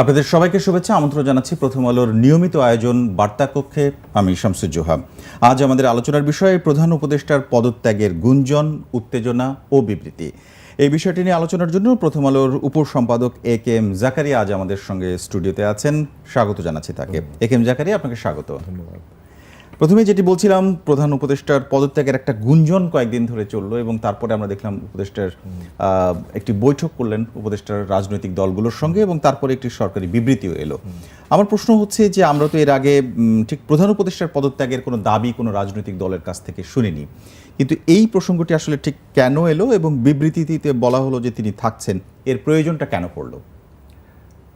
আপনাদের সবাইকে শুভেচ্ছা। আমন্ত্রণ জানাচ্ছি প্রথম আলোর নিয়মিত আয়োজন বার্তা কক্ষে আমি শামসুজ্জোহা আজ আমাদের আলোচনার বিষয়ে, প্রধান উপদেষ্টার পদত্যাগের গুঞ্জন, উত্তেজনা ও বিবৃতি। এই বিষয়টি নিয়ে আলোচনার জন্য প্রথম আলোর উপসম্পাদক এ কে এম জাকারিয়া আজ আমাদের সঙ্গে স্টুডিওতে আছেন। স্বাগত জানাচ্ছি তাকে। এ কে এম জাকারিয়া, আপনাকে স্বাগত। ধন্যবাদ। প্রথমে যেটি বলছিলাম, প্রধান উপদেষ্টার পদত্যাগের একটা গুঞ্জন কয়েকদিন ধরে চলল এবং তারপরে আমরা দেখলাম উপদেষ্টার একটি বৈঠক করলেন উপদেষ্টার রাজনৈতিক দলগুলোর সঙ্গে এবং তারপরে একটি সরকারি বিবৃতিও এলো। আমার প্রশ্ন হচ্ছে যে আমরা তো এর আগে ঠিক প্রধান উপদেষ্টার পদত্যাগের কোনো দাবি কোনো রাজনৈতিক দলের কাছ থেকে শুনিনি। কিন্তু এই প্রসঙ্গটি আসলে ঠিক কেন এলো এবং বিবৃতিতে বলা হলো যে তিনি থাকছেন, এর প্রয়োজনটা কেন পড়ল?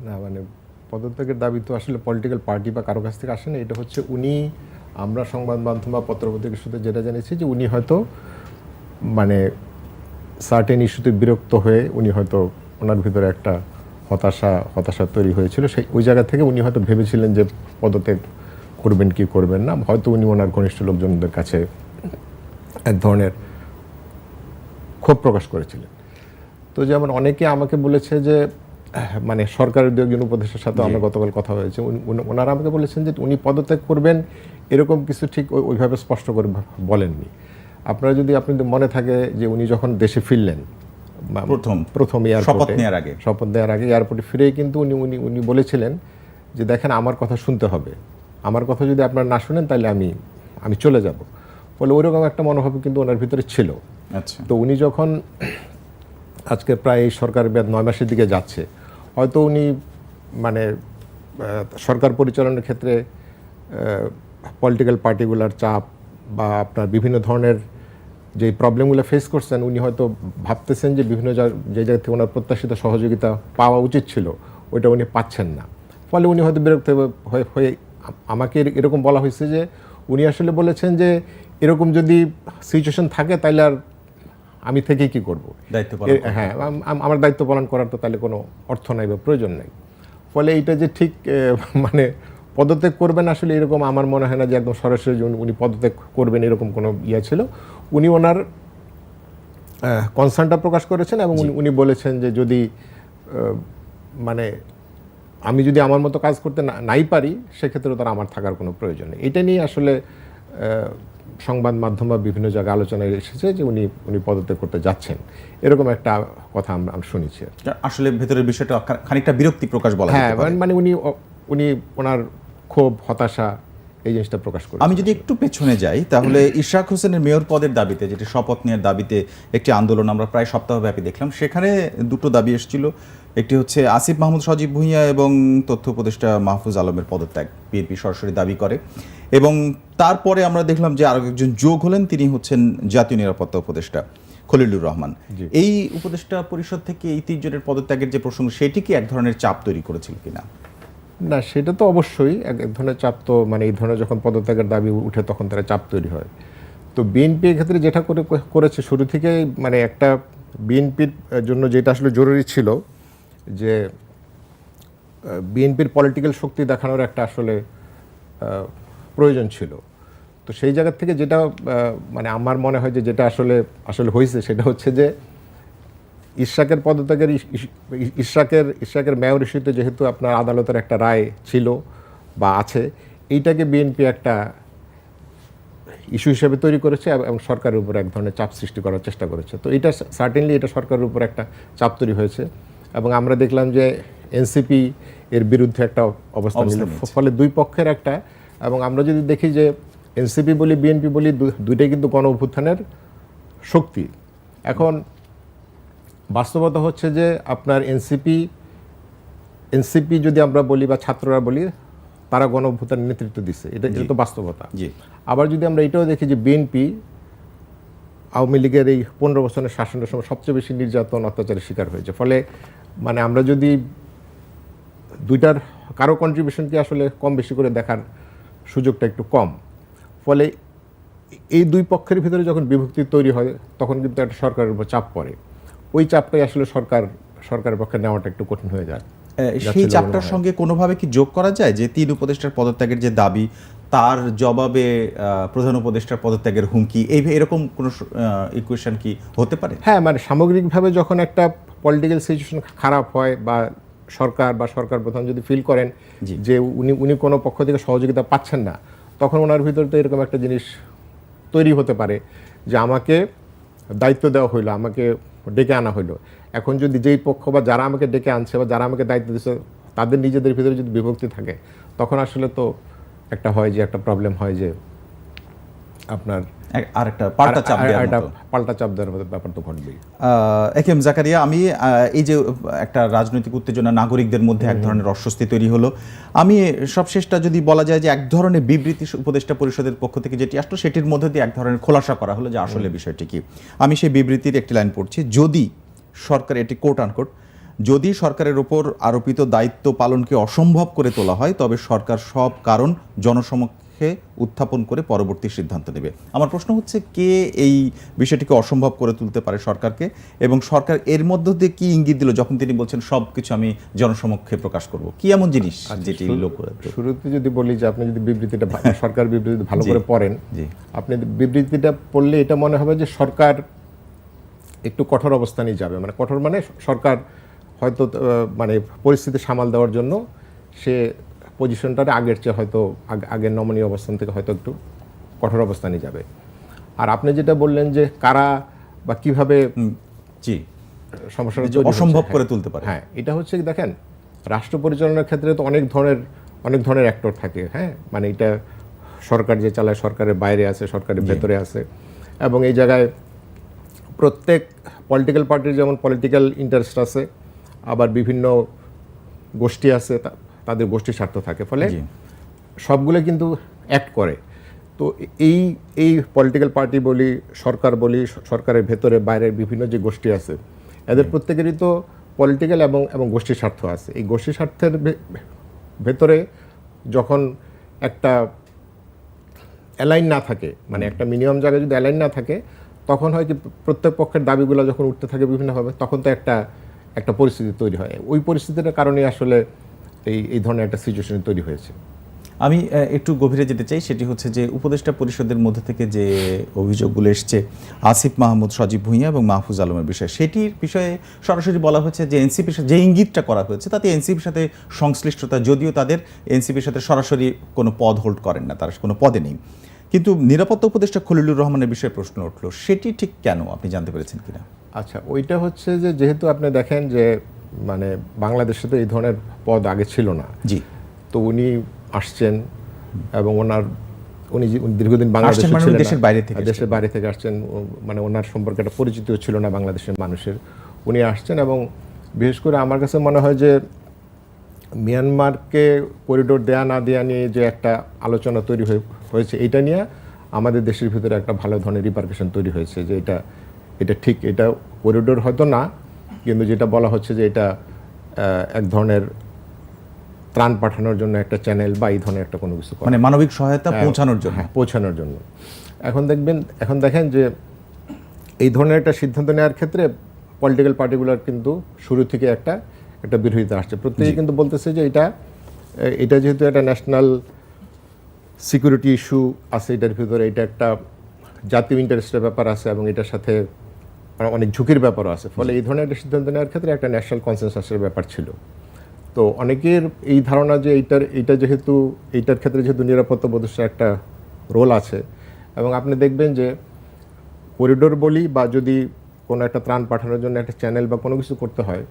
না মানে পদত্যাগের দাবি তো আসলে পলিটিক্যাল পার্টি বা কারও কাছ থেকে আসে না এটা হচ্ছে উনি আমরা সংবাদ মাধ্যম বা পত্রপত্রিকার সাথে যেটা জেনেছি যে উনি হয়তো মানে সার্টেন ইস্যুতে বিরক্ত হয়ে উনি হয়তো ওনার ভিতরে একটা হতাশা হতাশা তৈরি হয়েছিল। সেই, ওই জায়গা থেকে উনি হয়তো ভেবেছিলেন যে পদত্যাগ করবেন কি করবেন না। হয়তো উনি ওনার ঘনিষ্ঠ লোকজনদের কাছে এক ধরনের ক্ষোভ প্রকাশ করেছিলেন। তো যেমন অনেকে আমাকে বলেছে যে মানে সরকারের দু একজন উপদেষ্টার সাথে আমরা গতকাল কথা হয়েছে। ওনারা আমাকে বলেছেন যে উনি পদত্যাগ করবেন এরকম কিছু ঠিক ওই- ওইভাবে স্পষ্ট করে বলেননি। আপনারা যদি আপনাদের মনে থাকে যে উনি যখন দেশে ফিরলেন প্রথম। প্রথম শপথ নেওয়ার আগে। শপথ দেওয়ার আগে এয়ারপোর্টে ফিরেই কিন্তু উনি উনি উনি বলেছিলেন যে দেখেন আমার কথা শুনতে হবে। আমার কথা যদি আপনারা না শুনেন তাহলে আমি আমি চলে যাব। ফলে ওইরকম একটা মনোভাব কিন্তু ওনার ভিতরে ছিল। আচ্ছা। তো উনি যখন আজকে প্রায় সরকার মেয়াদ নয় মাসের দিকে যাচ্ছে হয়তো উনি মানে সরকার পরিচালনার ক্ষেত্রে পলিটিক্যাল পার্টিগুলার চাপ বা আপনার বিভিন্ন ধরনের যে প্রবলেমগুলো ফেস করছেন, উনি হয়তো ভাবতেছেন যে বিভিন্ন যে জায়গা থেকে ওনার প্রত্যাশিত সহযোগিতা পাওয়া উচিত ছিল, ওইটা উনি পাচ্ছেন না। ফলে উনি হয়তো বিরক্ত হয়ে- হয়ে হয়ে আমাকে এরকম বলা হয়েছে যে, উনি আসলে বলেছেন যে, এরকম যদি সিচুয়েশন থাকে তাহলে আর আমি থেকে কি করব? দায়িত্ব পালন হ্যাঁ আম- আম- আমার দায়িত্ব পালন করার তো তাহলে কোনো অর্থ নাই বা প্রয়োজন নাই। ফলে এইটা যে ঠিক মানে পদত্যাগ করবেন আসলে এরকম আমার মনে হয় না যে একদম সরাসরি উনি- পদত্যাগ করবেন এরকম কোনো ইয়ে ছিল। উনি ওনার কনসার্নটা প্রকাশ করেছেন এবং উনি- বলেছেন যে যদি মানে আমি যদি আমার মতো কাজ করতে নাই পারি সেক্ষেত্রে তার আমার থাকার কোনো প্রয়োজন নেই। এটা নিয়ে আসলে সংবাদ মাধ্যম বা বিভিন্ন জায়গায় আলোচনায় এসেছে যে উনি উনি পদত্যাগ করতে যাচ্ছেন। এরকম একটা কথা আমরা শুনেছি আসলে ভেতরের বিষয়টা খানিকটা বিরক্তি প্রকাশ বলা হ্যাঁ মানে- মানে উনি উনি ওনার ক্ষোভ হতাশা এই জিনিসটা প্রকাশ করেন আমি যদি একটু পেছনে যাই তাহলে ইশরাক হোসেনের মেয়র পদের দাবিতে যেটি শপথ নেওয়ার দাবিতে একটি আন্দোলন আমরা প্রায় সপ্তাহব্যাপী দেখলাম সেখানে দুটো দাবি এসেছিল। একটি হচ্ছে আসিফ মাহমুদ সজীব ভুঁইয়া এবং তথ্য উপদেষ্টা মাহফুজ আলমের পদত্যাগ। বিএনপি সরাসরি দাবি করে। এবং তারপরে আমরা দেখলাম যে আরও একজন যোগ হলেন তিনি হচ্ছেন জাতীয় নিরাপত্তা উপদেষ্টা খলিলুর রহমান। এই উপদেষ্টা পরিষদ থেকে এই তিনজনের পদত্যাগের যে প্রসঙ্গ সেটি কি এক ধরনের চাপ তৈরি করেছিল কিনা? না সেটা তো অবশ্যই এক এক ধরনের চাপ তো মানে এই ধরনের যখন পদত্যাগের দাবি উঠে তখন তারা চাপ তৈরি হয়। তো বিএনপি ক্ষেত্রে যেটা করে করেছে শুরু থেকে মানে একটা বিএনপির জন্য যেটা আসলে জরুরি ছিল যে বিএনপির পলিটিক্যাল শক্তি দেখানোর একটা আসলে প্রয়োজন ছিল। তো সেই জায়গা থেকে যেটা মানে আমার মনে হয় যে যেটা আসলে আসলে হয়েছে সেটা হচ্ছে যে, ইশরাকের পদত্যাগের ইশরাকের ইশরাকের মেয়র ইস্যুতে যেহেতু আপনার আদালতের একটা রায় ছিল বা আছে, এইটাকে বিএনপি একটা ইস্যু হিসেবে তৈরি করেছে এবং সরকারের উপর এক ধরনের চাপ সৃষ্টি করার চেষ্টা করেছে। তো এটা সার্টেনলি এটা সরকারের উপর একটা চাপ তৈরি হয়েছে। এবং আমরা দেখলাম যে এনসিপি এর বিরুদ্ধে একটা অবস্থান নিল ফলে দুই পক্ষের একটা এবং আমরা যদি দেখি যে এনসিপি বলি বিএনপি বলি দুইটাই কিন্তু গণ অভ্যুত্থানের শক্তি। এখন বাস্তবতা হচ্ছে যে আপনার এনসিপি এনসিপি যদি আমরা বলি বা ছাত্ররা বলি তারা গণ অভ্যুত্থানের নেতৃত্ব দিচ্ছে এটা এটা তো বাস্তবতা। আবার যদি আমরা এটাও দেখি যে বিএনপি আওয়ামী লীগের এই পনেরো বছরের শাসনের সময় সবচেয়ে বেশি নির্যাতন অত্যাচারের শিকার হয়েছে। ফলে মানে আমরা যদি দুইটার কারও কন্ট্রিবিউশনকে আসলে কম বেশি করে দেখার সুযোগটা একটু কম ফলে এই দুই পক্ষের ভিতরে যখন বিভক্তি তৈরি হয় তখন কিন্তু একটা সরকারের উপর চাপ পড়ে। ওই চাপটাই আসলে সরকার সরকারের পক্ষে নেওয়াটা একটু কঠিন হয়ে যায়। সেই চাপটার সঙ্গে কোনোভাবে কি যোগ করা যায়? যে তিন উপদেষ্টার পদত্যাগের যে দাবি তার জবাবে প্রধান উপদেষ্টার পদত্যাগের হুমকি এই এরকম কোনো ইকুয়েশন কি হতে পারে? হ্যাঁ মানে সামগ্রিকভাবে যখন একটা পলিটিক্যাল সিচুয়েশন খারাপ হয় বা সরকার বা সরকার প্রধান যদি ফিল করেন। যে উনি উনি কোনো পক্ষ থেকে সহযোগিতা পাচ্ছেন না তখন ওনার ভিতরে তো এরকম একটা জিনিস তৈরি হতে পারে যে আমাকে দায়িত্ব দেওয়া হইল আমাকে ডেকে আনা হইল এখন যদি যেই পক্ষ বা যারা আমাকে ডেকে আনছে বা যারা আমাকে দায়িত্ব দিচ্ছে তাদের নিজেদের ভিতরে যদি বিভক্তি থাকে তখন আসলে তো একটা হয় যে একটা প্রবলেম হয় যে আপনার এক- আর একটা পাল্টা চাপ দেওয়ার। পাল্টা চাপ দেওয়ার মতো ব্যাপার তো ঘটবেই। এ কে এম জাকারিয়া আমি এই যে একটা রাজনৈতিক উত্তেজনা নাগরিকদের মধ্যে এক ধরনের অস্বস্তি তৈরি হলো। আমি সবশেষটা যদি বলা যায় যে এক ধরনের বিবৃতি উপদেষ্টা পরিষদের পক্ষ থেকে যেটি আসলো সেটির মধ্যে দিয়ে এক ধরনের খোলাসা করা হলো যে আসলে বিষয়টি কি। আমি সেই বিবৃতির একটি লাইন পড়ছি যদি সরকার এটি কোট আনকোট যদি সরকারের ওপর আরোপিত দায়িত্ব পালনকে অসম্ভব করে তোলা হয় তবে সরকার সব কারণ জনসমক্ষে উত্থাপন করে পরবর্তী সিদ্ধান্ত নেবে। আমার প্রশ্ন হচ্ছে কে এই বিষয়টিকে অসম্ভব করে তুলতে পারে সরকারকে? এবং সরকার এর মধ্য দিয়ে কি ইঙ্গিত দিল যখন তিনি বলছেন সব কিছু আমি জনসমক্ষে প্রকাশ করব? কি এমন জিনিস যেটি লোক শুরুতে যদি বলি যে আপনি যদি বিবৃতিটা সরকার বিবৃতি ভালো করে পড়েন আপনি বিবৃতিটা পড়লে এটা মনে হবে যে সরকার একটু কঠোর অবস্থানেই যাবে। মানে কঠোর মানে সরকার হয়তো মানে পরিস্থিতি সামাল দেওয়ার জন্য সে পজিশনটার আগের চেয়ে হয়তো আগ- আগের নমনীয় অবস্থান থেকে হয়তো একটু কঠোর অবস্থানে যাবে। আর আপনি যেটা বললেন যে কারা বা কীভাবে জি। সমস্যাটা অসম্ভব হ্যাঁ। করে তুলতে পারে। হ্যাঁ এটা হচ্ছে দেখেন রাষ্ট্র পরিচালনার ক্ষেত্রে তো অনেক ধরনের অনেক ধরনের অ্যাক্টর থাকে হ্যাঁ? মানে এটা সরকার যে চালায় সরকারের বাইরে আছে সরকারের ভেতরে আছে। এবং এই জায়গায় প্রত্যেক পলিটিক্যাল পার্টির যেমন পলিটিক্যাল ইন্টারেস্ট আছে আবার বিভিন্ন গোষ্ঠী আছে তাদের গোষ্ঠী স্বার্থ থাকে। ফলে সবগুলো কিন্তু অ্যাক্ট করে। তো এই এই পলিটিক্যাল পার্টি বলি সরকার বলি সরকারের ভেতরে বাইরের বিভিন্ন যে গোষ্ঠী আছে এদের প্রত্যেকেরই তো পলিটিক্যাল এবং এবং গোষ্ঠী স্বার্থ আছে। এই গোষ্ঠী স্বার্থের ভেতরে যখন একটা অ্যালাইন না থাকে মানে একটা মিনিমাম জায়গায় যদি অ্যালাইন না থাকে তখন হয় কি প্রত্যেক পক্ষের দাবিগুলো যখন উঠতে থাকে বিভিন্নভাবে তখন তো একটা একটা পরিস্থিতি তৈরি হয়। ওই পরিস্থিতিটার কারণে আসলে এই এই ধরনের একটা সিচুয়েশন তৈরি হয়েছে। আমি একটু গভীরে যেতে চাই সেটি হচ্ছে যে উপদেষ্টা পরিষদের মধ্যে থেকে যে অভিযোগগুলো এসছে আসিফ মাহমুদ সজীব ভুঁইয়া এবং মাহফুজ আলমের বিষয়ে সেটির বিষয়ে সরাসরি বলা হয়েছে যে এনসিপির সাথে যে ইঙ্গিতটা করা হয়েছে তাতে এনসিপির সাথে সংশ্লিষ্টতা যদিও তাদের এনসিপির সাথে সরাসরি কোনো পদ হোল্ড করেন না তারা কোনো পদে নেই। কিন্তু নিরাপত্তা উপদেষ্টা খলিলুর রহমানের বিষয়ে প্রশ্ন উঠল সেটি ঠিক কেন? আপনি জানতে পেরেছেন কিনা? আচ্ছা ওইটা হচ্ছে যে যেহেতু আপনি দেখেন যে মানে বাংলাদেশে তো এই ধরনের পদ আগে ছিল না। জি। তো উনি আসছেন এবং ওনার উনি দীর্ঘদিন বাংলাদেশে আসছেন মানে উনি ছিলেন দেশের বাইরে থেকে দেশের বাইরে থেকে আসছেন মানে ওনার সম্পর্কে একটা পরিচিতিও ছিল না বাংলাদেশের মানুষের। উনি আসছেন এবং বিশেষ করে আমার কাছে মনে হয় যে মিয়ানমারকে করিডোর দেয়া না দেয়া নিয়ে যে একটা আলোচনা তৈরি হয়ে- হয়েছে এটা নিয়ে আমাদের দেশের ভিতরে একটা ভালো ধরনের রিপার্কেশন তৈরি হয়েছে যে এটা এটা ঠিক এটা করিডোর হয়তো না কিন্তু যেটা বলা হচ্ছে যে এটা এক ধরনের ত্রাণ পাঠানোর জন্য একটা চ্যানেল বা এই ধরনের একটা কোনো কিছু মানে মানবিক সহায়তা পৌঁছানোর জন্য। হ্যাঁ, পৌঁছানোর জন্য। এখন দেখবেন এখন দেখেন যে এই ধরনের একটা সিদ্ধান্ত নেওয়ার ক্ষেত্রে পলিটিক্যাল পার্টিগুলোর কিন্তু শুরু থেকে একটা একটা বিরোধিতা আসছে। প্রত্যেকেই কিন্তু বলতেছে যে এটা এটা যেহেতু একটা ন্যাশনাল সিকিউরিটি ইস্যু আছে এটার ভিতরে এটা একটা জাতীয় ইন্টারেস্টের ব্যাপার আছে এবং এটার সাথে অনেক ঝুঁকির ব্যাপারও আছে। ফলে এই ধরনের একটা সিদ্ধান্ত নেওয়ার ক্ষেত্রে একটা ন্যাশনাল কনসেনসাসের ব্যাপার ছিল। তো অনেকের এই ধারণা যে এইটার, এইটা যেহেতু, এইটার ক্ষেত্রে যেহেতু নিরাপত্তা প্রতিষ্ঠার একটা রোল আছে এবং আপনি দেখবেন যে করিডোর বলি বা যদি কোনো একটা ত্রাণ পাঠানোর জন্য একটা চ্যানেল বা কোনো কিছু করতে হয়,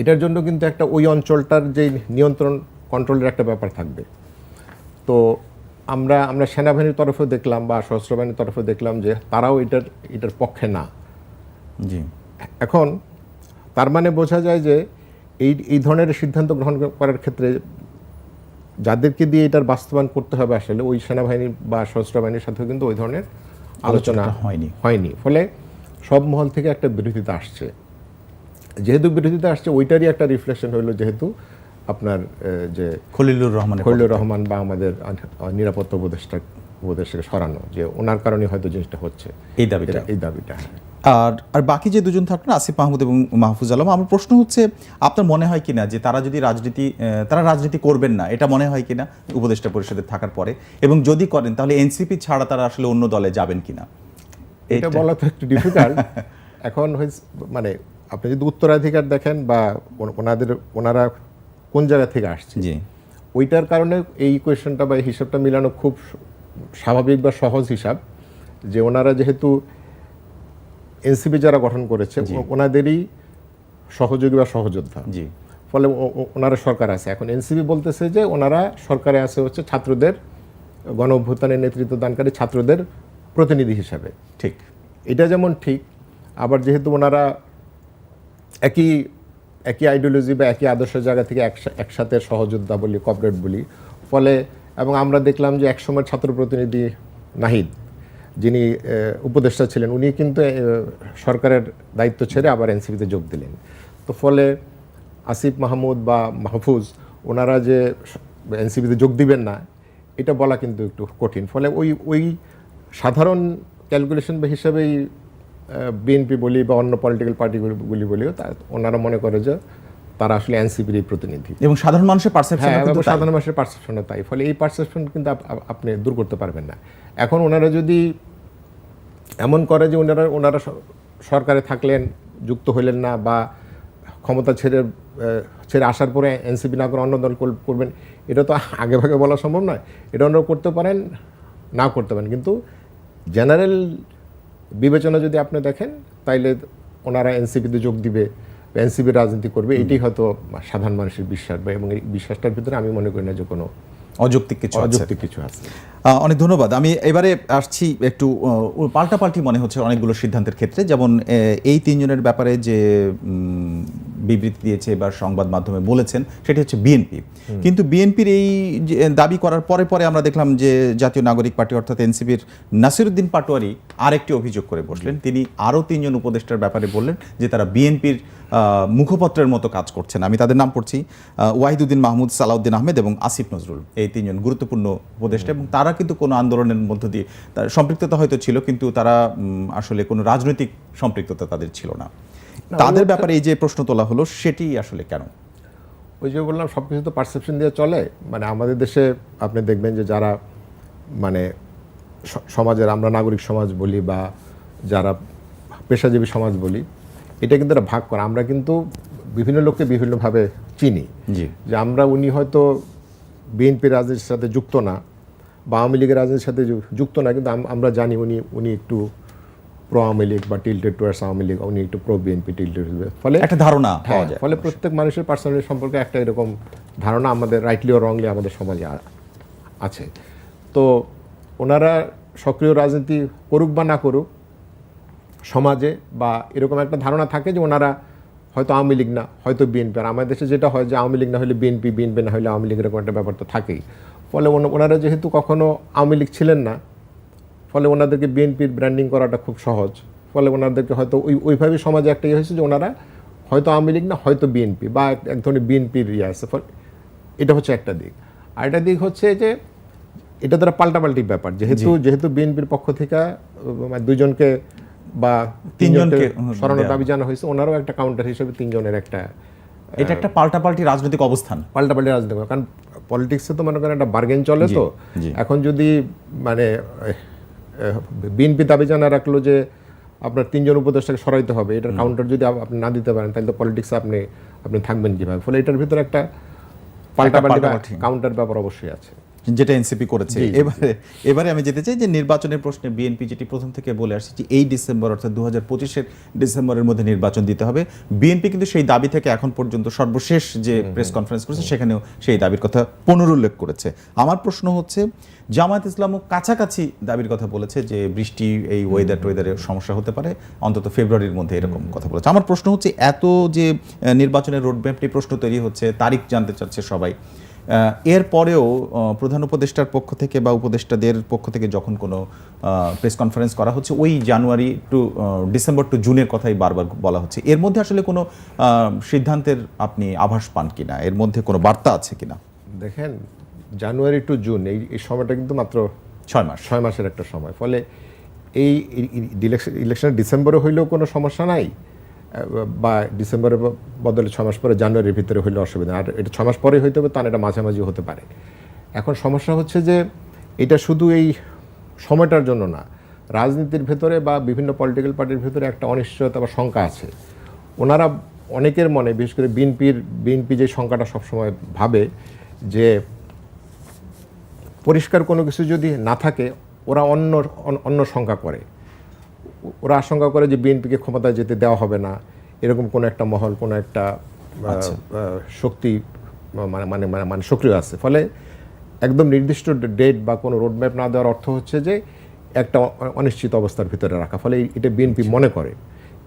এটার জন্য কিন্তু একটা ওই অঞ্চলটার যে নিয়ন্ত্রণ কন্ট্রোলের একটা ব্যাপার থাকবে। তো আমরা আমরা সেনাবাহিনীর তরফেও দেখলাম বা সশস্ত্র বাহিনীর তরফে দেখলাম যে তারাও এটার এটার পক্ষে না। জি। এখন তার মানে বোঝা যায় যে এই এই ধরনের সিদ্ধান্ত গ্রহণ করার ক্ষেত্রে যাদেরকে দিয়ে এটার বাস্তবায়ন করতে হবে আসলে ওই সেনাবাহিনী বা সশস্ত্র বাহিনীর সাথেও কিন্তু ওই ধরনের আলোচনা হয়নি। হয়নি। ফলে সব মহল থেকে একটা বিরোধিতা আসছে। যেহেতু বিরোধিতা আসছে ওইটারই একটা রিফ্লেকশন হইল যেহেতু আপনার যে খলিলুর রহমান খলিলুর রহমান বা আমাদের নিরাপত্তা উপদেষ্টা উপদেষ্টাকে সরানো যে ওনার কারণে হয়তো জিনিসটা হচ্ছে। এই দাবিটা। এই দাবিটা হ্যাঁ। আর আর বাকি যে দুজন থাকলেন আসিফ মাহমুদ এবং মাহফুজ আলম আমার প্রশ্ন হচ্ছে আপনার মনে হয় কিনা যে তারা যদি রাজনীতি তারা রাজনীতি করবেন না এটা মনে হয় কিনা উপদেষ্টা পরিষদে থাকার পরে? এবং যদি করেন তাহলে এনসিপি ছাড়া তারা আসলে অন্য দলে যাবেন কিনা? এটা বলা তো একটু ডিফিকাল্ট এখন হয়েছে মানে আপনি যদি উত্তরাধিকার দেখেন বা ওনাদের ওনারা কোন জায়গা থেকে আসছে? জি। ওইটার কারণে এই কোয়েশনটা বা এই হিসাবটা মিলানো খুব স্বাভাবিক বা সহজ হিসাব যে ওনারা যেহেতু এনসিপি যারা গঠন করেছে ওনাদেরই সহযোগী বা সহযোদ্ধা। জি। ফলে ওনারা সরকার আছে। এখন এনসিপি বলতেছে যে ওনারা সরকারে আছে হচ্ছে ছাত্রদের গণ অভ্যুত্থানের নেতৃত্ব দানকারী ছাত্রদের প্রতিনিধি হিসাবে। ঠিক। এটা যেমন ঠিক আবার যেহেতু ওনারা একই একই আইডিওলজি বা একই আদর্শ জায়গা থেকে একসা- একসাথে সহযোদ্ধা বলি কপারেট বলি। ফলে, এবং আমরা দেখলাম যে একসময় ছাত্র প্রতিনিধি নাহিদ, যিনি উপদেষ্টা ছিলেন, উনি কিন্তু সরকারের দায়িত্ব ছেড়ে আবার এনসিপিতে যোগ দিলেন। তো ফলে আসিফ মাহমুদ বা মাহফুজ, ওনারা যে এনসিপিতে যোগ দিবেন না, এটা বলা কিন্তু একটু কঠিন। ফলে ওই ওই সাধারণ ক্যালকুলেশন হিসাবেই বিএনপি বলি বা অন্য পলিটিক্যাল পার্টিগুলি বলিও তা ওনারা মনে করে যে তারা আসলে এনসিপির প্রতিনিধি। এবং সাধারণ মানুষের পারসেপশন হ্যাঁ এবং সাধারণ মানুষের পারসেপশনও তাই। ফলে এই পারসেপশন কিন্তু আপ- আপ- আপনি দূর করতে পারবেন না। এখন ওনারা যদি এমন করে যে ওনারা ওনারা সরকারে থাকলেন যুক্ত হইলেন না বা ক্ষমতা ছেড়ে ছেড়ে আসার পরে এনসিপি না করে অন্য দল করবেন এটা তো আগে ভাগে বলা সম্ভব নয়। এটা ওনারা করতে পারেন না করতে পারেন। কিন্তু জেনারেল বিবেচনা যদি আপনি দেখেন তাইলে ওনারা এনসিপিতে যোগ দিবে এনসিপি রাজনীতি করবে এটি হয়তো সাধারণ মানুষের বিশ্বাস বা এবং এই বিশ্বাসটার ভিতরে আমি মনে করি না যে কোনো অযৌক্তিক কিছু অযৌক্তিক কিছু আছে। অনেক ধন্যবাদ। আমি এবারে আসছি একটু পাল্টাপাল্টি মনে হচ্ছে অনেকগুলো সিদ্ধান্তের ক্ষেত্রে। যেমন এই তিনজনের ব্যাপারে যে বিবৃতি দিয়েছে বা সংবাদ মাধ্যমে বলেছেন সেটি হচ্ছে বিএনপি। কিন্তু বিএনপির এই যে দাবি করার পরে পরে আমরা দেখলাম যে জাতীয় নাগরিক পার্টি অর্থাৎ এনসিপির নাসিরুদ্দিন পাটোয়ারি আরেকটি অভিযোগ করে বসলেন। তিনি আরও তিনজন উপদেষ্টার ব্যাপারে বললেন যে তারা বিএনপির মুখপত্রের মতো কাজ করছেন। আমি তাদের নাম পড়ছি ওয়াহিদুদ্দিন মাহমুদ সালাউদ্দিন আহমেদ এবং আসিফ নজরুল। এই তিনজন গুরুত্বপূর্ণ উপদেষ্টা এবং তারা কিন্তু কোনো আন্দোলনের মধ্য দিয়ে তার সম্পৃক্ততা হয়তো ছিল কিন্তু তারা আসলে কোনো রাজনৈতিক সম্পৃক্ততা তাদের ছিল না। তাদের ব্যাপারে এই যে প্রশ্ন তোলা হলো সেটি আসলে কেন? ওই যে বললাম সব কিছু তো পারসেপশন দিয়ে চলে। মানে আমাদের দেশে আপনি দেখবেন যে যারা মানে সমাজের আমরা নাগরিক সমাজ বলি বা যারা পেশাজীবী সমাজ বলি এটা কিন্তু একটা ভাগ করা। আমরা কিন্তু বিভিন্ন লোককে বিভিন্নভাবে চিনি। যে আমরা উনি হয়তো বিএনপি রাজনীতির সাথে যুক্ত না বা আওয়ামী লীগের রাজনীতির সাথে যুক্ত না কিন্তু আমরা জানি উনি উনি একটু প্রো আওয়ামী লীগ বা টিল্টেড টুয়ার্স আওয়ামী লীগ উনি একটু প্রো বিএনপি টিল্টেড ফলে একটা ধারণা হ্যাঁ, পাওয়া যায় ফলে প্রত্যেক মানুষের পার্সোনালিটি সম্পর্কে একটা এরকম ধারণা আমাদের রাইটলি ও রংলি আমাদের সমাজে আছে। তো ওনারা সক্রিয় রাজনীতি করুক বা না করুক সমাজে বা এরকম একটা ধারণা থাকে যে ওনারা হয়তো আওয়ামী লীগ না হয়তো বিএনপি আর আমাদের দেশে যেটা হয় যে আওয়ামী লীগ না হলে বিএনপি বিএনপি না হলে আওয়ামী লীগের এরকম একটা ব্যাপার তো থাকেই। ফলে ওনারা যেহেতু কখনো আওয়ামী লীগ ছিলেন না ফলে ওনাদেরকে বিএনপির ব্র্যান্ডিং করাটা খুব সহজ। ফলে ওনাদেরকে হয়তো ওই ওইভাবে সমাজে একটা ইয়ে হয়েছে যে ওনারা হয়তো আওয়ামী লীগ না হয়তো বিএনপি বা এক- ধরনের বিএনপির ইয়ে আছে। ফলে এটা হচ্ছে একটা দিক। আর একটা দিক হচ্ছে যে এটা তারা পাল্টাপাল্টি ব্যাপার। যেহেতু যেহেতু বিএনপির পক্ষ থেকে মানে দুইজনকে বা তিনজনকে সরানোর দাবি জানা হয়েছে ওনারও একটা কাউন্টার হিসেবে তিনজনের একটা এটা একটা পাল্টাপাল্টি রাজনৈতিক অবস্থান। পাল্টাপাল্টি রাজনীতি করে। কারণ পলিটিক্সে তো মনে করেন একটা বার্গেন চলে তো। এখন যদি মানে বিএনপি দাবি জানা রাখল যে আপনার তিনজন উপদেষ্টাকে সরাইতে হবে এটার কাউন্টার যদি আপনি না দিতে পারেন তাহলে তো পলিটিক্সে আপনি আপনি থাকবেন কীভাবে? ফলে এটার ভিতরে একটা পাল্টাপাল্টি। কাউন্টার ব্যাপার অবশ্যই আছে। যেটা এনসিপি করেছে। এবারে এবারে আমি যেতে চাই যে নির্বাচনের প্রশ্নে বিএনপি যেটি প্রথম থেকে বলে আসছে যে এই ডিসেম্বর অর্থাৎ দু হাজার ডিসেম্বরের মধ্যে নির্বাচন দিতে হবে। বিএনপি কিন্তু সেই দাবি থেকে এখন পর্যন্ত সর্বশেষ যে প্রেস কনফারেন্স করেছে সেখানেও সেই দাবির কথা পুনরুল্লেখ করেছে। আমার প্রশ্ন হচ্ছে জামায়াত ইসলামও কাছাকাছি দাবির কথা বলেছে যে বৃষ্টি এই ওয়েদার টোয়েদারের সমস্যা হতে পারে। অন্তত ফেব্রুয়ারির মধ্যে এরকম কথা বলেছে। আমার প্রশ্ন হচ্ছে এত যে নির্বাচনের রোডম্যাপটি প্রশ্ন তৈরি হচ্ছে তারিখ জানতে চাচ্ছে সবাই এর পরেও প্রধান উপদেষ্টার পক্ষ থেকে বা উপদেষ্টাদের পক্ষ থেকে যখন কোনো প্রেস কনফারেন্স করা হচ্ছে ওই জানুয়ারি টু ডিসেম্বর টু জুনের কথাই বারবার বলা হচ্ছে। এর মধ্যে আসলে কোনো সিদ্ধান্তের আপনি আভাস পান কিনা? এর মধ্যে কোনো বার্তা আছে কিনা? দেখেন জানুয়ারি টু জুন এই এই সময়টা কিন্তু মাত্র ছয় মাস। ছয় মাসের একটা সময়। ফলে এই ইলেকশন ডিসেম্বরে হইলেও কোনো সমস্যা নাই। বা ডিসেম্বরের বদলে ছ মাস পরে জানুয়ারির ভিতরে হইলে অসুবিধা আর এটা ছ মাস পরে হইতে হবে, তাহলে এটা মাঝামাঝি হতে পারে। এখন সমস্যা হচ্ছে যে এটা শুধু এই সময়টার জন্য না, রাজনীতির ভেতরে বা বিভিন্ন পলিটিক্যাল পার্টির ভেতরে একটা অনিশ্চয়তা বা শঙ্কা আছে। ওনারা অনেকের মনে, বিশেষ করে বিএনপির, বিএনপি যে সংখ্যাটা সবসময় ভাবে যে পরিষ্কার কোনো কিছু যদি না থাকে, ওরা অন্য অন্য সংখ্যা করে। ওরা আশঙ্কা করে যে বিএনপিকে ক্ষমতায় যেতে দেওয়া হবে না। এরকম কোনো একটা মহল কোনো একটা আচ্ছা। শক্তি মানে মানে মানে মানে সক্রিয় আছে। ফলে একদম নির্দিষ্ট ডেট বা কোনো রোডম্যাপ না দেওয়ার অর্থ হচ্ছে যে একটা অনিশ্চিত অবস্থার ভিতরে রাখা। ফলে এটা বিএনপি মনে করে।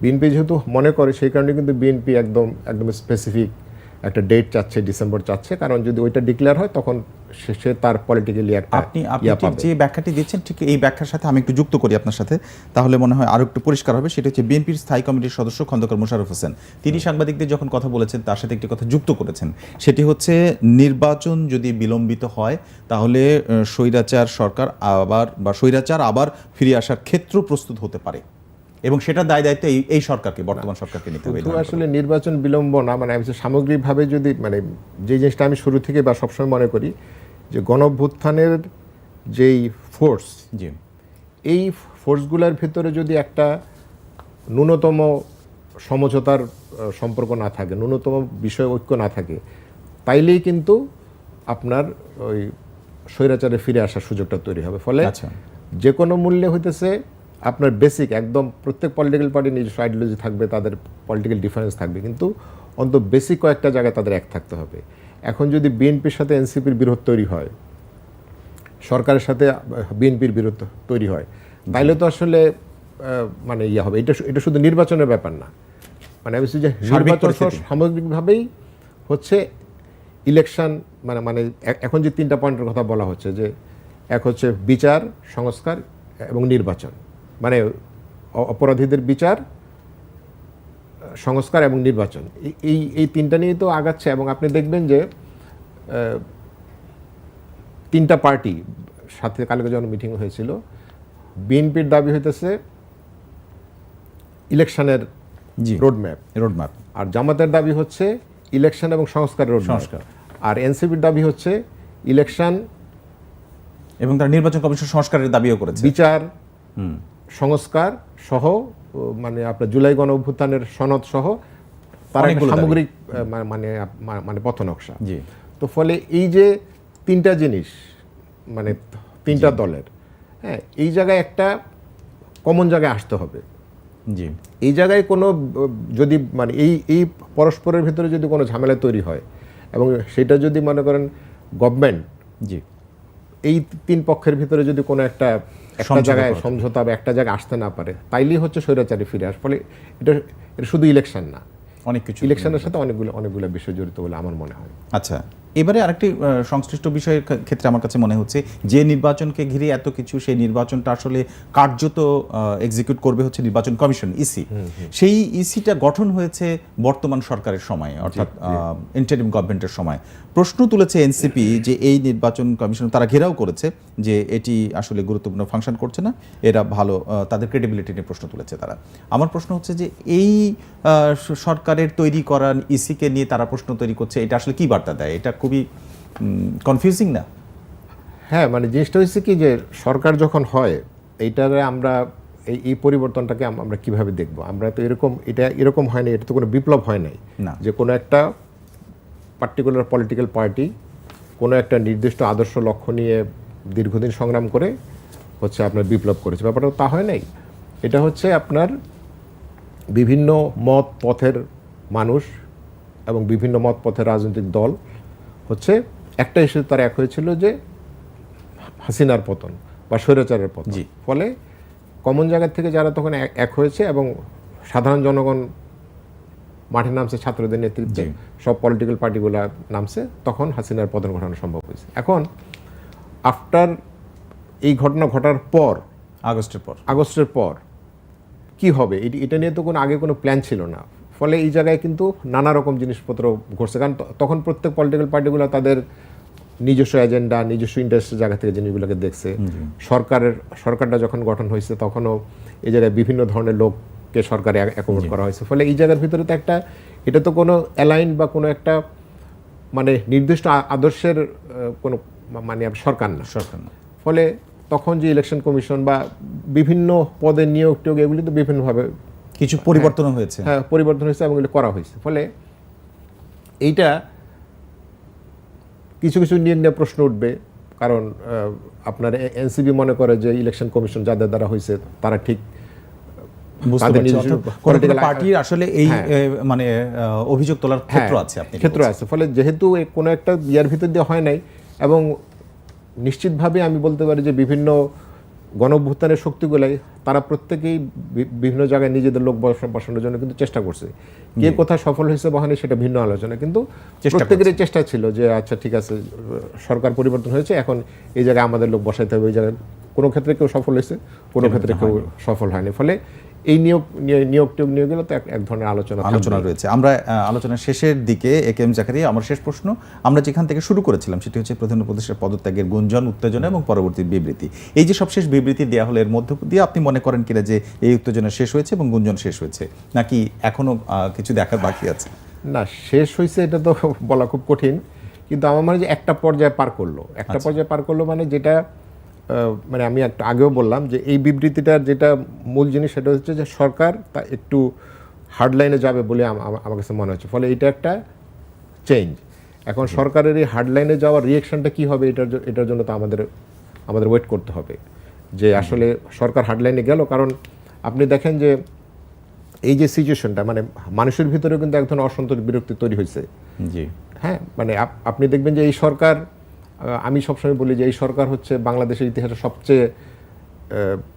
বিএনপি যেহেতু মনে করে সেই কারণে কিন্তু বিএনপি একদম একদম স্পেসিফিক একটা ডেট চাচ্ছে ডিসেম্বর চাচ্ছে কারণ যদি ওইটা ডিক্লেয়ার হয় তখন সে তার পলিটিক্যালি একটা আপনি আপনি। যে ব্যাখ্যাটি দিচ্ছেন ঠিক এই ব্যাখ্যার সাথে আমি একটু যুক্ত করি আপনার সাথে। তাহলে মনে হয় আরও একটু পরিষ্কার হবে। সেটা হচ্ছে বিএনপির স্থায়ী কমিটির সদস্য খন্দকার মোশাররফ হোসেন। তিনি সাংবাদিকদের যখন কথা বলেছেন তার সাথে একটি কথা যুক্ত করেছেন। সেটি হচ্ছে নির্বাচন যদি বিলম্বিত হয় তাহলে স্বৈরাচার সরকার আবার বা স্বৈরাচার আবার ফিরে আসার ক্ষেত্র প্রস্তুত হতে পারে। এবং সেটা দায় দায়িত্ব এই এই সরকারকে বর্তমান সরকারকে নিতে হবে আসলে নির্বাচন বিলম্ব না মানে আমি সামগ্রিকভাবে যদি মানে যে জিনিসটা আমি শুরু থেকে বা সবসময় মনে করি যে গণভ্যুত্থানের যেই ফোর্স। জি এই ফোর্সগুলোর ভিতরে যদি একটা ন্যূনতম সমঝোতার সম্পর্ক না থাকে ন্যূনতম বিষয় ঐক্য না থাকে তাইলেই কিন্তু আপনার ওই স্বৈরাচারে ফিরে আসার সুযোগটা তৈরি হবে ফলে আচ্ছা। যে কোনো মূল্যে হইতেছে আপনার বেসিক একদম প্রত্যেক পলিটিক্যাল পার্টির নিজস্ব আইডিওলজি থাকবে তাদের পলিটিক্যাল ডিফারেন্স থাকবে কিন্তু অন্তত বেসিক কয়েকটা জায়গায় তাদের এক থাকতে হবে। এখন যদি বিএনপির সাথে এনসিপির বিরোধ তৈরি হয় সরকারের সাথে বিএনপির বিরোধ তৈরি হয় তাইলে তো আসলে মানে ইয়ে হবে। এটা এটা শুধু নির্বাচনের ব্যাপার না। মানে আমি যে নির্বাচন সামগ্রিকভাবেই হচ্ছে ইলেকশন মানে মানে এখন যে তিনটা পয়েন্টের কথা বলা হচ্ছে যে এক হচ্ছে বিচার সংস্কার এবং নির্বাচন। মানে অপরাধীদের বিচার সংস্কার এবং নির্বাচন। এই- এই তিনটা নিয়ে তো আগাচ্ছে এবং আপনি দেখবেন যে তিনটা পার্টি সাথে কালকে যখন মিটিং হয়েছিল বিএনপির দাবি হইতেছে ইলেকশনের জি। রোডম্যাপ। রোডম্যাপ। আর জামাতের দাবি হচ্ছে ইলেকশন এবং সংস্কারের সংস্কার। আর এনসিপির দাবি হচ্ছে ইলেকশন এবং তারা নির্বাচন কমিশন সংস্কারের দাবিও করেছে। বিচার সংস্কার সহ মানে আপনার জুলাই গণ অভ্যুত্থানের সনদ সহ তার। সামগ্রিক মানে মানে পথনকশা জি। তো ফলে এই যে তিনটা জিনিস মানে তিনটা দলের হ্যাঁ এই জায়গায় একটা কমন জায়গায় আসতে হবে। জি। এই জায়গায় কোনো যদি মানে এই এই পরস্পরের ভিতরে যদি কোনো ঝামেলা তৈরি হয় এবং সেটা যদি মনে করেন গভর্নমেন্ট জি। এই তিন পক্ষের ভিতরে যদি কোনো একটা একটা জায়গায় সমঝোতা বা একটা জায়গায় আসতে না পারে তাইলেই হচ্ছে স্বৈরাচারী ফিরে আস। ফলে এটা এটা শুধু ইলেকশন না। অনেক কিছু। ইলেকশনের সাথে অনেকগুলো অনেকগুলো বিষয় জড়িত বলে আমার মনে হয়। আচ্ছা। এবারে আরেকটি সংশ্লিষ্ট বিষয়ের ক্ষেত্রে আমার কাছে মনে হচ্ছে যে নির্বাচনকে ঘিরে এত কিছু সেই নির্বাচনটা আসলে কার্যত এক্সিকিউট করবে হচ্ছে নির্বাচন কমিশন ইসি সেই ইসিটা গঠন হয়েছে বর্তমান সরকারের সময় অর্থাৎ ইন্টারিম গভর্নমেন্টের সময়। প্রশ্ন তুলেছে এনসিপি যে এই নির্বাচন কমিশন তারা ঘেরাও করেছে যে এটি আসলে গুরুত্বপূর্ণ ফাংশন করছে না এরা ভালো তাদের ক্রেডিবিলিটি নিয়ে প্রশ্ন তুলেছে তারা। আমার প্রশ্ন হচ্ছে যে এই সরকারের তৈরি করা ইসিকে নিয়ে তারা প্রশ্ন তৈরি করছে এটা আসলে কি বার্তা দেয়? এটা খুবই কনফিউজিং না? হ্যাঁ মানে জিনিসটা হচ্ছে কি যে সরকার যখন হয় এইটারে আমরা এই এই পরিবর্তনটাকে আমরা কীভাবে দেখব? আমরা তো এরকম এটা এরকম হয়নি এটা তো কোনো বিপ্লব হয় নাই না। যে কোনো একটা পার্টিকুলার পলিটিক্যাল পার্টি কোনো একটা নির্দিষ্ট আদর্শ লক্ষ্য নিয়ে দীর্ঘদিন সংগ্রাম করে হচ্ছে আপনার বিপ্লব করেছে। ব্যাপারটা তা হয় নাই। এটা হচ্ছে আপনার বিভিন্ন মত পথের মানুষ এবং বিভিন্ন মত পথের রাজনৈতিক দল হচ্ছে একটা ইস্যু তার এক হয়েছিল যে হাসিনার পতন বা স্বৈরাচারের পতন। জি। ফলে কমন জায়গা থেকে যারা তখন এক- এক হয়েছে এবং সাধারণ জনগণ মাঠে নামছে ছাত্রদের নেতৃত্বে সব পলিটিক্যাল পার্টিগুলো নামছে তখন হাসিনার পতন ঘটানো সম্ভব হয়েছে। এখন আফটার এই ঘটনা ঘটার পর আগস্টের পর। আগস্টের পর কি হবে? এটি- এটা নিয়ে তো কোনো আগে কোনো প্ল্যান ছিল না। ফলে এই জায়গায় কিন্তু নানা রকম জিনিসপত্র ঘটছে। কারণ তখন প্রত্যেক পলিটিক্যাল পার্টিগুলো তাদের নিজস্ব এজেন্ডা নিজস্ব ইন্টারেস্টের জায়গা থেকে জিনিসগুলোকে দেখছে। সরকারের সরকারটা যখন গঠন হয়েছে তখনও এই জায়গায় বিভিন্ন ধরনের লোককে সরকারে অ্যাকোমোড করা হয়েছে। ফলে এই জায়গার ভিতরে তো একটা এটা তো কোনো অ্যালাইন বা কোনো একটা মানে নির্দিষ্ট আদর্শের কোনো মানে সরকার না। সরকার না। ফলে তখন যে ইলেকশন কমিশন বা বিভিন্ন পদে নিয়োগ টিয়োগ এগুলি তো বিভিন্নভাবে কিছু পরিবর্তনও হয়েছে। হ্যাঁ পরিবর্তন হয়েছে এবং এগুলো করা হয়েছে। ফলে এইটা কিছু কিছু নিয়ে নিয়ে প্রশ্ন উঠবে কারণ আপনার এনসিবি মনে করে যে ইলেকশন কমিশন যাদের দ্বারা হয়েছে তারা ঠিক পার্টির আসলে এই হ্যাঁ। মানে অভিযোগ তোলার ক্ষেত্র হ্যাঁ, আছে আপনি ক্ষেত্র আছে। ফলে যেহেতু কোনো একটা ইয়ার ভিতর দিয়ে হয় নাই এবং নিশ্চিতভাবে আমি বলতে পারি যে বিভিন্ন গণভ্যুত্থানের শক্তিগুলাই তারা প্রত্যেকেই বিভিন্ন জায়গায় নিজেদের লোক বস- বসানোর জন্য কিন্তু চেষ্টা করছে। কে কোথায় সফল হয়েছে বহানি সেটা ভিন্ন আলোচনা কিন্তু প্রত্যেকেরই চেষ্টা ছিল যে আচ্ছা ঠিক আছে সরকার পরিবর্তন হয়েছে এখন এই জায়গায় আমাদের লোক বসাইতে হবে এই জায়গায় কোনো ক্ষেত্রে কেউ সফল হয়েছে কোনো ক্ষেত্রে কেউ সফল হয়নি। ফলে এই নিয়োগ নিয়ে- নিয়োগ টিয়োগ নিয়ে গেলে তো এক- ধরনের আলোচনা আলোচনা রয়েছে। আমরা আলোচনার শেষের দিকে এ কে এম জাকারিয়া আমার শেষ প্রশ্ন আমরা যেখান থেকে শুরু করেছিলাম সেটি হচ্ছে প্রধান উপদেষ্টার পদত্যাগের গুঞ্জন উত্তেজনা এবং পরবর্তী বিবৃতি। এই যে সবশেষ বিবৃতি দেওয়া হলো এর মধ্য দিয়ে আপনি মনে করেন কিনা যে এই উত্তেজনা শেষ হয়েছে এবং গুঞ্জন শেষ হয়েছে? নাকি এখনও আহ, কিছু দেখার বাকি আছে? না শেষ হয়েছে এটা তো বলা খুব কঠিন। কিন্তু আমার মনে হয় যে একটা পর্যায়ে পার করল। একটা পর্যায়ে পার করল মানে যেটা মানে আমি একটা আগেও বললাম যে এই বিবৃতিটার যেটা মূল জিনিস সেটা হচ্ছে যে সরকার তা একটু হার্ডলাইনে যাবে বলে আম- আম- আমার কাছে মনে হচ্ছে। ফলে এটা একটা চেঞ্জ এখন সরকারের এই হার্ডলাইনে যাওয়ার রিয়েকশনটা কী হবে এটার এটার জন্য তো আমাদের আমাদের ওয়েট করতে হবে। যে আসলে সরকার হার্ডলাইনে গেল কারণ আপনি দেখেন যে এই যে সিচুয়েশনটা মানে মানুষের ভিতরে কিন্তু এক ধরনের অসন্তোষ বিরক্তি তৈরি হয়েছে জি। হ্যাঁ মানে আপ- আপনি দেখবেন যে এই সরকার আমি সবসময় বলি যে এই সরকার হচ্ছে বাংলাদেশের ইতিহাসে সবচেয়ে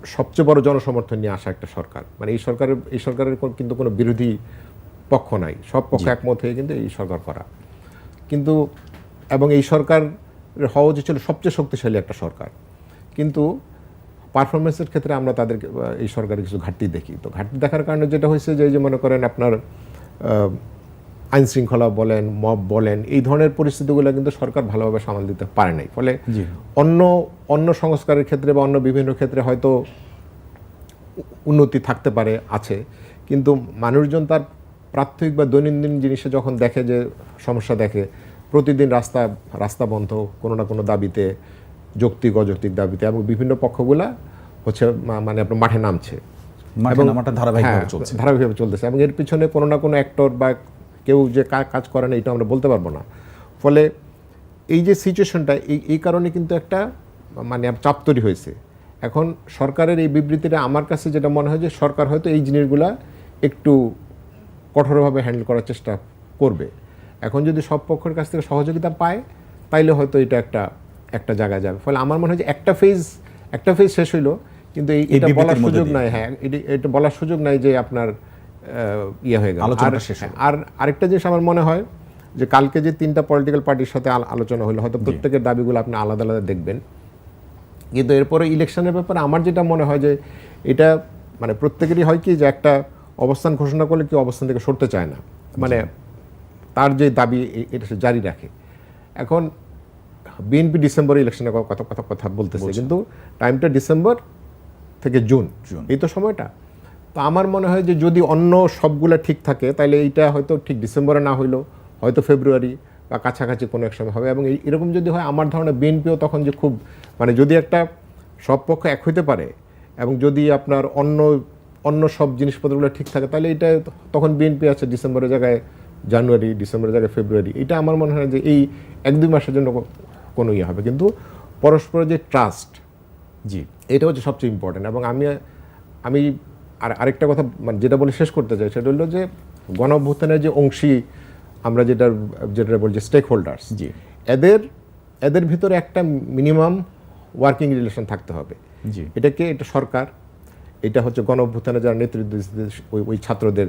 সবচেয়ে বড় জনসমর্থন নিয়ে আসা একটা সরকার। মানে এই সরকারের এই সরকারের কোন- কিন্তু কোনো বিরোধী পক্ষ নাই। সব পক্ষ একমত হয়ে কিন্তু এই সরকার করা। কিন্তু এবং এই সরকার হওয়া উচিত ছিল সবচেয়ে শক্তিশালী একটা সরকার। কিন্তু পারফরমেন্সের ক্ষেত্রে আমরা তাদের এই সরকারের কিছু ঘাটতি দেখি। তো ঘাটতি দেখার কারণে যেটা হয়েছে যে যে মনে করেন আপনার আইন শৃঙ্খলা বলেন মব বলেন এই ধরনের পরিস্থিতিগুলো কিন্তু সরকার ভালোভাবে সামাল দিতে পারে নাই। ফলে অন্য অন্য সংস্কারের ক্ষেত্রে বা অন্য বিভিন্ন ক্ষেত্রে হয়তো উন্নতি থাকতে পারে আছে। কিন্তু মানুষজন তার প্রাথমিক বা দৈনন্দিন জিনিসে যখন দেখে যে সমস্যা দেখে প্রতিদিন রাস্তা রাস্তা বন্ধ কোনো না কোনো দাবিতে যৌক্তিক অযৌক্তিক দাবিতে এবং বিভিন্ন পক্ষগুলা হচ্ছে মানে আপনার মাঠে নামছে। ধারাবাহিকভাবে হ্যাঁ, চলছে। ধারাবাহিকভাবে চলতেছে এবং এর পিছনে কোনো না কোনো অ্যাক্টর বা কেউ যে কাজ করে না এটা আমরা বলতে পারব না। ফলে এই যে সিচুয়েশনটা এই এই কারণে কিন্তু একটা মানে চাপ তৈরি হয়েছে। এখন সরকারের এই বিবৃতিটা আমার কাছে যেটা মনে হয় যে সরকার হয়তো এই জিনিসগুলা একটু কঠোরভাবে হ্যান্ডেল করার চেষ্টা করবে। এখন যদি সব পক্ষের কাছ থেকে সহযোগিতা পায় তাইলে হয়তো এটা একটা একটা জায়গায় যাবে। ফলে আমার মনে হয় যে একটা ফেজ একটা ফেজ শেষ হইল কিন্তু এটা বলার সুযোগ নাই হ্যাঁ এটা বলার সুযোগ নাই যে আপনার ইয়ে হয়ে গেল। আর- আর আরেকটা জিনিস আমার মনে হয় যে কালকে যে তিনটা পলিটিক্যাল পার্টির সাথে আল- আলোচনা হলো হয়তো প্রত্যেকের দাবিগুলো আপনি আলাদা আলাদা দেখবেন। কিন্তু এরপরে ইলেকশনের ব্যাপারে আমার যেটা মনে হয় যে এটা মানে প্রত্যেকেরই হয় কি যে একটা অবস্থান ঘোষণা করলে কেউ অবস্থান থেকে সরতে চায় না। মানে তার যে দাবি এটা সে জারি রাখে। এখন বিএনপি ডিসেম্বরে ইলেকশনের কথা কথা কথা বলতেছে কিন্তু টাইমটা ডিসেম্বর থেকে জুন। জুন। এই তো সময়টা। তো আমার মনে হয় যে যদি অন্য সবগুলো ঠিক থাকে তাহলে এইটা হয়তো ঠিক ডিসেম্বরে না হইল হয়তো ফেব্রুয়ারি বা কাছাকাছি কোনো এক সময় হবে। এবং এরকম যদি হয়, আমার ধারণা বিএনপিও তখন যে খুব মানে যদি একটা সব পক্ষ এক হইতে পারে এবং যদি আপনার অন্য অন্য সব জিনিসপত্রগুলো ঠিক থাকে তাহলে এটা তখন বিএনপি আছে ডিসেম্বরের জায়গায় জানুয়ারি, ডিসেম্বরের জায়গায় ফেব্রুয়ারি। এটা আমার মনে হয় যে এই এক, দুই মাসের জন্য কোনো ইয়ে হবে। কিন্তু পরস্পরের যে ট্রাস্ট জি, এটা হচ্ছে সবচেয়ে ইম্পর্টেন্ট এবং আমি আমি আর আরেকটা কথা মানে যেটা বলে শেষ করতে চাই সেটা হলো যে গণ অভ্যুত্থানের যে অংশী আমরা যেটা যেটা বলছি স্টেক হোল্ডার্স জি। এদের এদের ভিতরে একটা মিনিমাম ওয়ার্কিং রিলেশন থাকতে হবে। জি। এটাকে এটা সরকার এটা হচ্ছে গণ অভ্যুত্থানে যারা নেতৃত্ব ওই ওই ছাত্রদের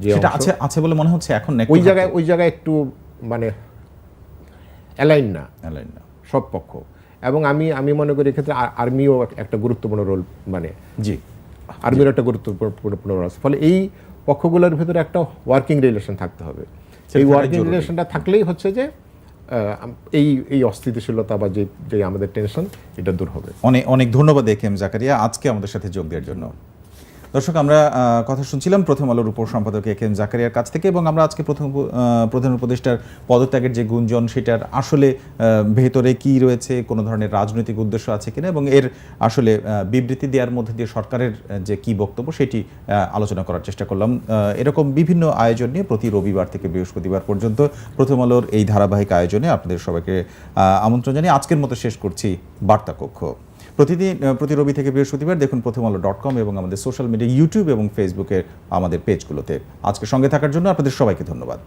যে সেটা আছে আছে বলে মনে হচ্ছে এখন ওই জায়গায় ওই জায়গায় একটু মানে অ্যালাইন না। অ্যালাইন না। সব পক্ষ। এবং আমি আমি মনে করি এক্ষেত্রে আর্মিও একটা গুরুত্বপূর্ণ রোল মানে জি। আর্মির একটা গুরুত্বপূর্ণ আছে। ফলে এই পক্ষগুলোর ভিতরে একটা ওয়ার্কিং রিলেশন থাকতে হবে। এই ওয়ার্কিং। রিলেশনটা থাকলেই হচ্ছে যে এই এই অস্থিতিশীলতা বা যে যে আমাদের টেনশন এটা দূর হবে। অনেক অনেক ধন্যবাদ এ কে এম জাকারিয়া। আজকে আমাদের সাথে যোগ দেওয়ার জন্য। দর্শক, আমরা কথা শুনছিলাম প্রথম আলোর উপর সম্পাদক এ এম জাকারিয়ার কাছ থেকে এবং আমরা আজকে প্রথম প্রধান উপদেষ্টার পদত্যাগের যে গুঞ্জন, সেটার আসলে ভেতরে কি রয়েছে, কোনো ধরনের রাজনৈতিক উদ্দেশ্য আছে কিনা এবং এর আসলে বিবৃতি দেওয়ার মধ্যে দিয়ে সরকারের যে কি বক্তব্য সেটি আলোচনা করার চেষ্টা করলাম। এরকম বিভিন্ন আয়োজন নিয়ে প্রতি রবিবার থেকে বৃহস্পতিবার পর্যন্ত প্রথম আলোর এই ধারাবাহিক আয়োজনে আপনাদের সবাইকে আমন্ত্রণ জানিয়ে আজকের মতো শেষ করছি। বার্তা কক্ষ। প্রতিদিন প্রতি রবি থেকে বৃহস্পতিবার দেখুন প্রথম আলো ডট কম এবং আমাদের সোশ্যাল মিডিয়া ইউটিউব এবং ফেসবুকের আমাদের পেজগুলোতে আজকে সঙ্গে থাকার জন্য আপনাদের সবাইকে ধন্যবাদ।